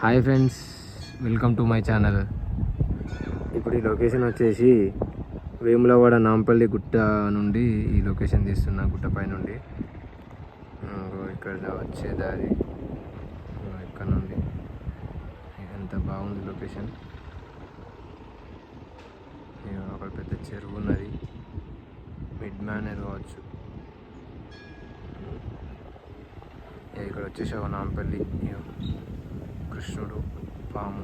Hi friends welcome to my channel. ఇప్పుడు ఈ location వచ్చేసి వేములవాడ నాంపల్లి గుట్ట నుండి ఈ లొకేషన్ తీస్తున్నా గుట్టపై నుండి. ఇక్కడ వచ్చే దారి ఇక్కడ నుండి. ఎంత బాగుంది లొకేషన్. అక్కడ పెద్ద చెరువు ఉన్నది. మిడ్ మ్యాన్ ఏదో కావచ్చు ఇక్కడ వచ్చేసి ఒక నాంపల్లి కృష్ణుడు పాము.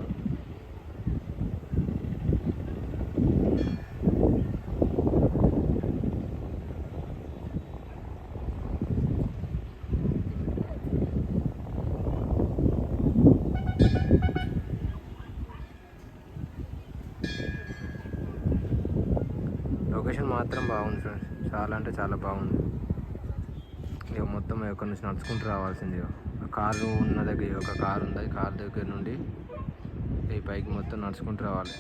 లొకేషన్ మాత్రం బాగుంది ఫ్రెండ్స్. చాలా అంటే చాలా బాగుంది. ఇక మొత్తం ఎక్కడి నుంచి నడుచుకుంటూ రావాల్సింది ఆ కారు ఉన్న దగ్గర ఒక కారు ఉంది కారు దగ్గర నుండి ఈ పైకి మొత్తం నడుచుకుంటూ రావాలి.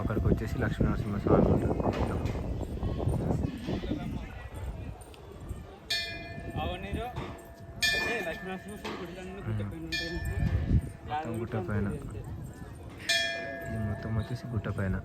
అక్కడికి వచ్చేసి లక్ష్మీనరసింహ స్వామి ఉంటారు. మొత్తం గుట్ట పైన. ఇది మొత్తం వచ్చేసి గుట్ట పైన.